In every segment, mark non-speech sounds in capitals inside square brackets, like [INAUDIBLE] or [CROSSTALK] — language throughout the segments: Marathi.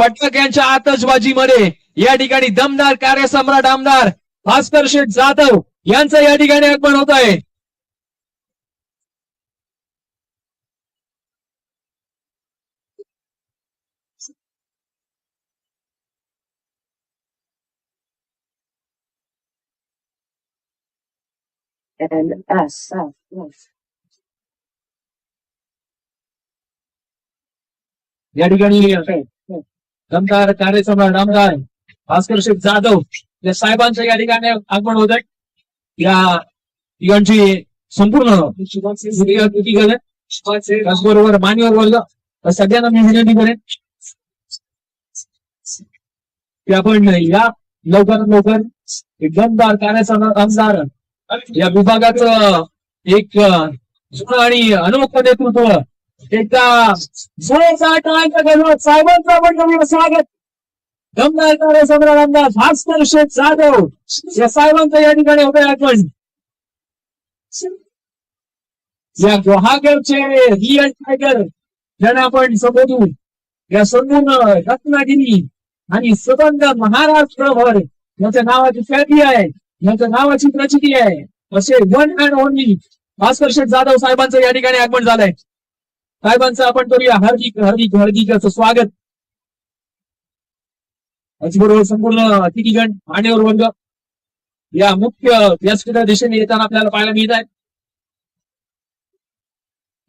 फटाक्यांच्या आतषबाजीमध्ये या ठिकाणी दमदार कार्यसम्राट आमदार भास्कर शेठ जाधव यांचं या ठिकाणी आगमन होत आहे and. या ठिकाणी दमदार कार्यसम्राट आमदार भास्कर शेख जाधव या साहेबांचं या ठिकाणी आगमन होत आहे. या तिघांची संपूर्ण त्याचबरोबर मान्यवर वर्ग सगळ्यांना मी विनंती करेन की आपण या लवकरात लवकर एक दमदार कार्यसम्राट आमदार या विभागाचं एक जुनं आणि अनोखं नेतृत्व एकदा जोरदार टाळ्यांच्या गजरात साहेबांचं आपण करूया स्वागत. दमदार कार्यसम्राट आमदार भास्कर शेठ जाधव. या साहेबांचं या ठिकाणी होतं आगमन या गुहागरचे रिअल टायगर ज्यांना आपण संबोधू. या संपूर्ण रत्नागिरी आणि सुगंध महाराष्ट्रभर यांच्या नावाची ख्याती आहे यांच्या नावाची प्रचिती आहे. असे one and only Bhaskar Sheth Jadhav साहेबांचं या ठिकाणी आगमन झालंय. साहेबांचं आपण करूया. हार्दिक हार्दिक हार्दिक असं स्वागत. त्याचबरोबर संपूर्ण अतिथीगण मान्यवर वर्ग या मुख्य व्यासपीठा दिशेने येताना आपल्याला पाहायला मिळत आहे.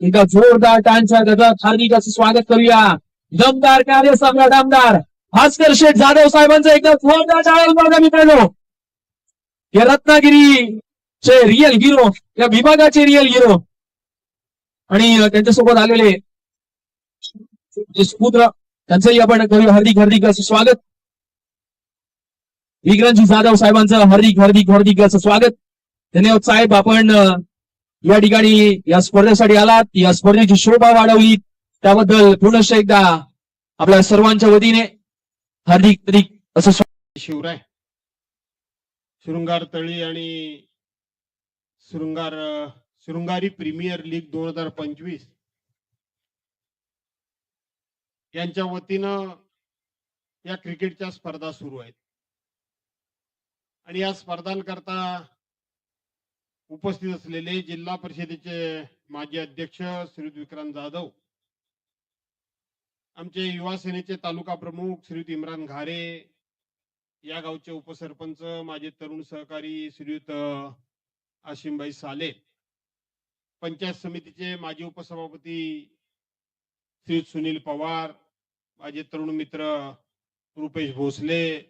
एका जोरदार टाळ्यांच्या गजात हार्दिक असं स्वागत करूया. दमदार कार्य सम्राट आमदार भास्कर शेठ जाधव साहेबांचं एकदा जोरदार टाळ्या बघा मित्रांनो. या रत्नागिरीचे रिअल हिरो या विभागाचे रिअल हिरो आणि त्यांच्यासोबत आलेले जे सुपुत्र त्यांचंही आपण करूया हार्दिक हार्दिक असं स्वागत. विक्रांतजी जाधव साहेबांचं हार्दिक हार्दिक हार्दिक असं स्वागत. धन्यवाद साहेब आपण या ठिकाणी या स्पर्धेसाठी आलात. या स्पर्धेची शोभा वाढवली. त्याबद्दल पुनश्च एकदा आपल्या सर्वांच्या वतीने हार्दिक हार्दिक असं स्वागत. शिवराय. शृंगार तळी आणि शृंगार शृंगारी प्रीमियर लीग दोन हजार पंचवीस यांच्या वतीनं या क्रिकेटच्या स्पर्धा सुरू आहेत. आणि या स्पर्धांकरता उपस्थित असलेले जिल्हा परिषदेचे माजी अध्यक्ष श्रीयुत विक्रांत जाधव आमचे युवा सेनेचे तालुका प्रमुख श्रीयुत इम्रान घारे या गावचे उपसरपंच माझे तरुण सहकारी श्रीयुत आशिमबाई साले पंचायत समितीचे माजी उपसभापती श्री सुनील पवार माझे तरुण मित्र रुपेश भोसले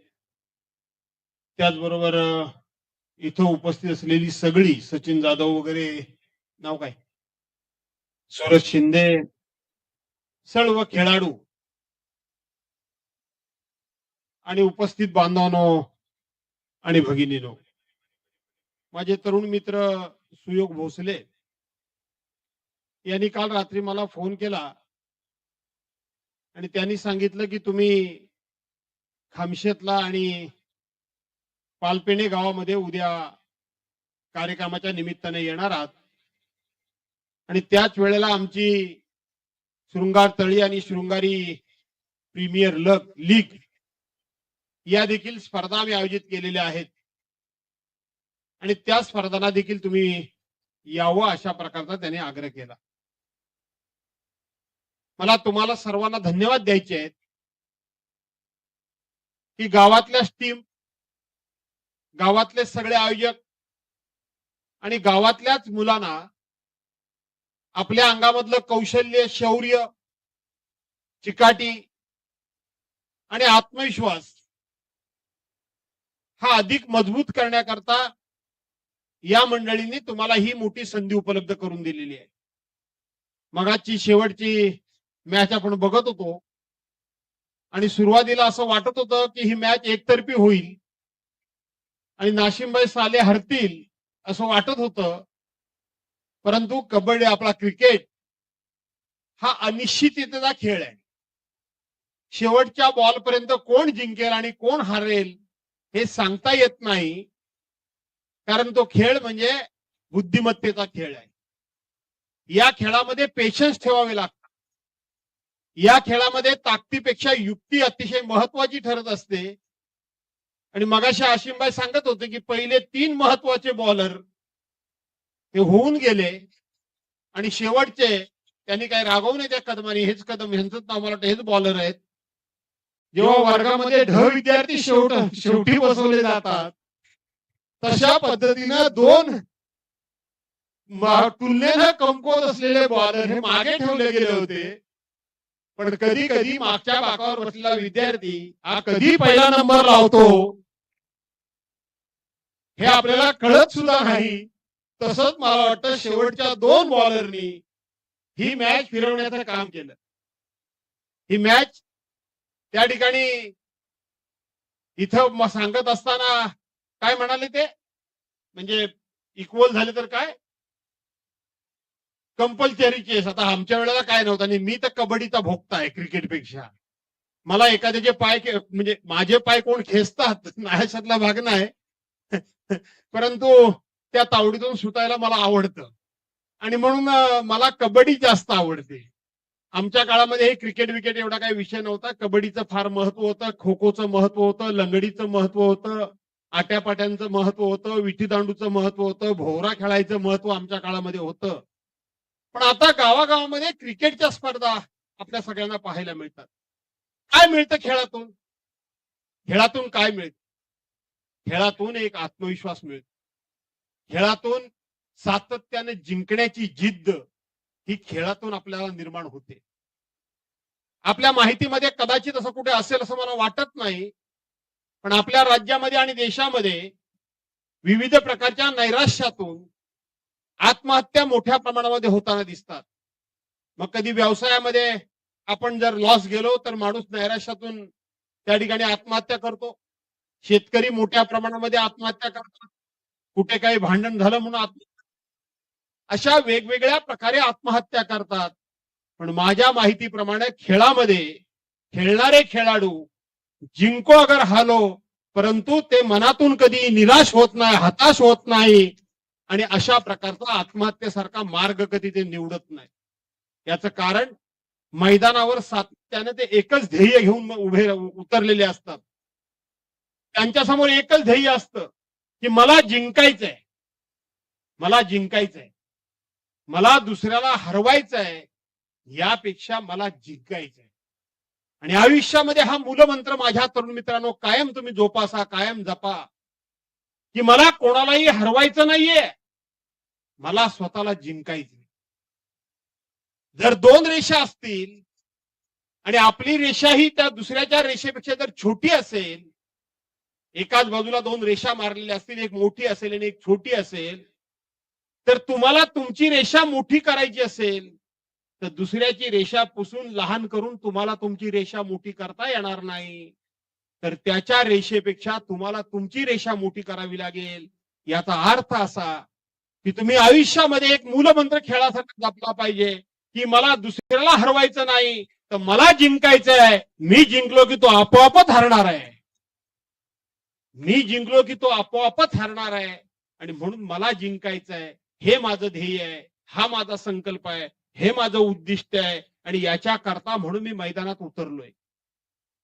त्याचबरोबर इथं उपस्थित असलेली सगळी सचिन जाधव वगैरे नाव काय? सूरज शिंदे सर्व खेळाडू. आणि उपस्थित बांधवांनो आणि भगिनीनो. माझे तरुण मित्र सुयोग भोसले यांनी काल रात्री मला फोन केला. आणि त्यांनी सांगितलं की तुम्ही खामशेतला आणि पालपेणे गावामध्ये उद्या कार्यक्रमाच्या निमित्ताने येणार आहात. आणि त्याच वेळेला आमची शृंगार तळी आणि शृंगारी प्रीमियर लग लीग या देखील स्पर्धा आम्ही आयोजित केलेल्या आहेत. आणि त्या स्पर्धांना देखील तुम्ही यावं अशा प्रकारचा त्याने आग्रह केला. मला तुम्हाला सर्वांना धन्यवाद द्यायचे आहेत. की गावातल्या टीम गावातले सगळे आयोजक आणि गावातल्याच मुलांना आपल्या अंगामधलं कौशल्य शौर्य चिकाटी आणि आत्मविश्वास हा अधिक मजबूत करण्याकरता या मंडळींनी तुम्हाला ही मोठी संधी उपलब्ध करून दिलेली आहे. मगाची शेवटची मॅच आपण बघत होतो. आणि सुरुवातीला असं वाटत होतं की ही मॅच एकतर्फी होईल. आणि नाशिमबाई साले हरतील असं वाटत होतं. परंतु कबड्डी आपला क्रिकेट हा अनिश्चिततेचा खेळ आहे. शेवटच्या बॉलपर्यंत कोण जिंकेल आणि कोण हारेल हे सांगता येत नाही. कारण तो खेळ म्हणजे बुद्धिमत्तेचा खेळ आहे. या खेळामध्ये पेशन्स ठेवावे लागतात या खेळामध्ये ताकदीपेक्षा युक्ती अतिशय महत्वाची ठरत असते. आणि मगाशी आशिमबाई सांगत होते की पहिले तीन महत्त्वाचे बॉलर हे होऊन गेले आणि शेवटचे त्यांनी काही रागवू नये त्या कदमाने. हेच कदम ह्यांचंच नाव मला वाटतं हेच बॉलर आहेत. जेव्हा वर्गामध्ये ढ विद्यार्थी शेवट शेवटी बसवले जातात तशा पद्धतीनं दोन तुलनेनं कमकुवत असलेले बॉलर हे मागे ठेवले गेले होते. पण कधी कधी मागच्या बाकावर बसलेला विद्यार्थी हा कधी पहिला नंबर लावतो हे आपल्याला कळत सुद्धा नाही. तसंच मला वाटतं शेवटच्या दोन बॉलरनी ही मॅच फिरवण्याचं काम केलं. ही मॅच त्या ठिकाणी इथं सांगत असताना काय म्हणाले ते? म्हणजे इक्वल झाले तर काय? Compulsory case. आता आमच्या वेळेला काय नव्हतं आणि मी तर कबड्डीचा भोगता आहे क्रिकेटपेक्षा. मला एखाद्याचे पाय म्हणजे माझे पाय कोण खेचतात नायाशातला भाग नाही. [LAUGHS] परंतु त्या तावडीतून सुटायला मला आवडतं. आणि म्हणून मला कबड्डी जास्त आवडते. आमच्या काळामध्ये हे क्रिकेट विकेट एवढा काही विषय नव्हता. कबड्डीचं फार महत्त्व होतं खो खोचं महत्त्व होतं लंगडीचं महत्त्व होतं आट्यापाट्यांचं महत्त्व होतं विठीदांडूचं महत्त्व होतं भोवरा खेळायचं महत्त्व आमच्या काळामध्ये होतं. पण आता गावागावामध्ये क्रिकेटच्या स्पर्धा आपल्या सगळ्यांना पाहायला मिळतात. काय मिळतं खेळातून? खेळातून काय मिळतं? खेळातून एक आत्मविश्वास मिळतो. खेळातून सातत्याने जिंकण्याची जिद्द ही खेळातून आपल्याला निर्माण होते. आपल्या माहितीमध्ये कदाचित असं कुठे असेल असं मला वाटत नाही पण आपल्या राज्यामध्ये आणि देशामध्ये विविध प्रकारच्या नैराश्यातून आत्महत्या मोठ्या प्रमाणामध्ये होताना दिसतात. मग कधी व्यवसायामध्ये आपण जर लॉस गेलो तर माणूस नैराश्यातून त्या ठिकाणी आत्महत्या करतो. शेतकरी मोठ्या प्रमाणामध्ये आत्महत्या करतात. कुठे काही भांडण झालं म्हणून आत्महत्या अशा वेगवेगळ्या प्रकारे आत्महत्या करतात. पण माझ्या माहितीप्रमाणे खेळामध्ये खेळणारे खेळाडू जिंको अगर हालो परंतु ते मनातून कधी निराश होत नाही हताश होत नाही आणि अशा प्रकारचा आत्महत्येसारखा मार्ग कधी ते निवडत नाही. याचं कारण मैदानावर सातत्याने ते एकच ध्येय घेऊन उभे उतरलेले असतात. त्यांच्यासमोर एकच ध्येय असतं की मला जिंकायचंय. मला जिंकायचंय. मला दुसऱ्याला हरवायचंय यापेक्षा मला जिंकायचंय. आणि आयुष्यामध्ये हा मूलमंत्र माझ्या तरुण मित्रांनो कायम तुम्ही जोपासा कायम जपा की मला कोणालाही हरवायचं नाहीये. मला स्वतःला जिंकायची जर दोन रेषा असतील आणि आपली रेषा ही त्या दुसऱ्याच्या रेषेपेक्षा जर छोटी असेल एकाच बाजूला दोन रेषा मारलेल्या असतील एक मोठी असेल आणि एक छोटी असेल तर तुम्हाला तुमची रेषा मोठी करायची असेल तर दुसऱ्याची रेषा पुसून लहान करून तुम्हाला तुमची रेषा मोठी करता येणार नाही. तर त्याच्या रेषेपेक्षा तुम्हाला तुमची रेषा मोठी करावी लागेल. याचा अर्थ असा की तुम्ही आयुष्यामध्ये एक मूलमंत्र खेळासाठी जपला पाहिजे की मला दुसऱ्याला हरवायचं नाही तर मला जिंकायचं आहे. मी जिंकलो की तो आपोआपच हरणार आहे. मी जिंकलो की तो आपोआपच हरणार आहे. आणि म्हणून मला जिंकायचं आहे. हे माझं ध्येय आहे. हा माझा संकल्प आहे. हे माझं उद्दिष्ट आहे. आणि याच्या करता म्हणून मी मैदानात उतरलोय.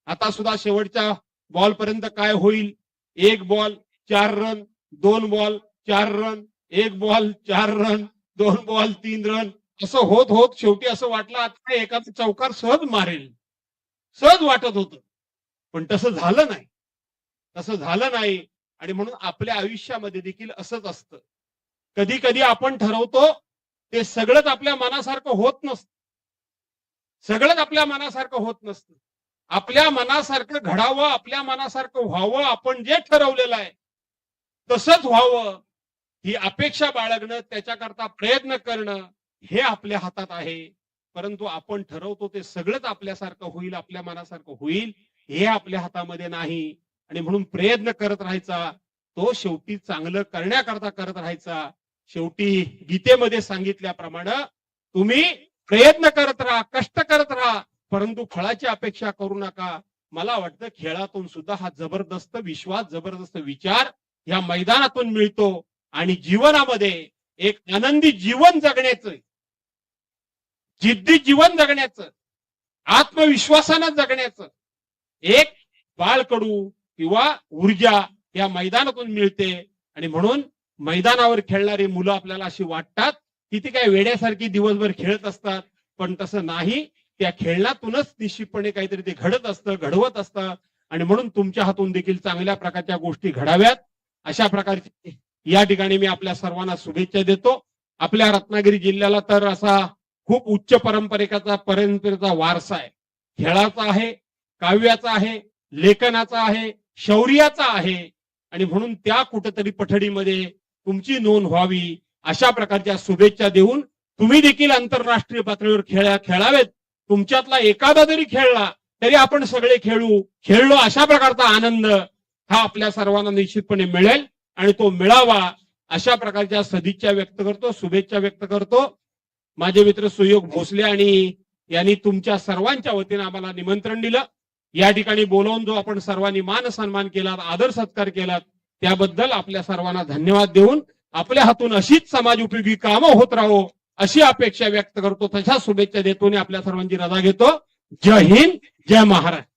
आता सुद्धा शेवटच्या बॉल पर्यंत काय होईल? एक बॉल चार रन दोन बॉल चार रन एक बॉल चार रन दोन बॉल तीन रन. असं होत होत शेवटी असं वाटलं आता एखादा चौकार सहज मारेल. सहज वाटत होतं. पण तसं झालं नाही. तसं झालं नाही. आणि म्हणून आपल्या आयुष्यामध्ये देखील असंच असतं. कधी कधी आपण ठरवतो ते सगळंच आपल्या मनासारखं होत नसतं. सगळंच आपल्या मनासारखं होत नसतं. आपल्या मनासारखं घडावं आपल्या मनासारखं व्हावं आपण जे ठरवलेलं आहे तसंच व्हावं. ही अपेक्षा बाळगणं त्याच्याकरता प्रयत्न करणं हे आपल्या हातात आहे. परंतु आपण ठरवतो ते सगळंच आपल्यासारखं होईल आपल्या मनासारखं होईल हे आपल्या हातामध्ये नाही. आणि म्हणून प्रयत्न करत राहायचा तो शेवटी चांगलं करण्याकरता करत राहायचा. शेवटी गीतेमध्ये सांगितल्याप्रमाणे तुम्ही प्रयत्न करत राहा कष्ट करत राहा परंतु फळाची अपेक्षा करू नका. मला वाटतं खेळातून सुद्धा हा जबरदस्त विश्वास जबरदस्त विचार या मैदानातून मिळतो. आणि जीवनामध्ये एक आनंदी जीवन जगण्याचं जिद्दी जीवन जगण्याचं आत्मविश्वासानं जगण्याचं एक बाळकडू किंवा ऊर्जा या मैदानातून मिळते. आणि म्हणून मैदानावर खेळणारी मुलं आपल्याला अशी वाटतात की ती काय वेड्यासारखी दिवसभर खेळत असतात. पण तसं नाही. त्या खेळण्यातूनच निश्चितपणे काहीतरी ते घडत असतं घडवत असतं. आणि म्हणून तुमच्या हातून देखील चांगल्या प्रकारच्या गोष्टी घडाव्यात. अशा प्रकारची या ठिकाणी मी आपल्या सर्वांना शुभेच्छा देतो. आपल्या रत्नागिरी जिल्ह्याला तर असा खूप उच्च परंपरेचा परंपरेचा वारसा आहे. खेळाचा आहे काव्याचा आहे लेखनाचा आहे शौर्याचा आहे. आणि म्हणून त्या कुठेतरी पठडीमध्ये तुमची नोंद व्हावी अशा प्रकारच्या शुभेच्छा देऊन तुम्ही देखील आंतरराष्ट्रीय पातळीवर खेळा खेळावेत. तुमच्यातला एखादा जरी खेळला तरी आपण सगळे खेळू खेळलो अशा प्रकारचा आनंद हा आपल्या सर्वांना निश्चितपणे मिळेल. आणि तो मिळावा अशा प्रकारच्या सदिच्छा व्यक्त करतो शुभेच्छा व्यक्त करतो. माझे मित्र सुयोग भोसले आणि यांनी तुमच्या सर्वांच्या वतीने आम्हाला निमंत्रण दिलं. या ठिकाणी बोलवून जो आपण सर्वांनी मान सन्मान केला आदर सत्कार केला त्याबद्दल आपल्या सर्वांना धन्यवाद देऊन आपल्या हातून अशीच समाज उपयोगी कामं होत राहो अशी अपेक्षा व्यक्त करतो. तशा शुभेच्छा देतो आणि आपल्या सर्वांची रजा घेतो. जय हिंद जय महाराष्ट्र.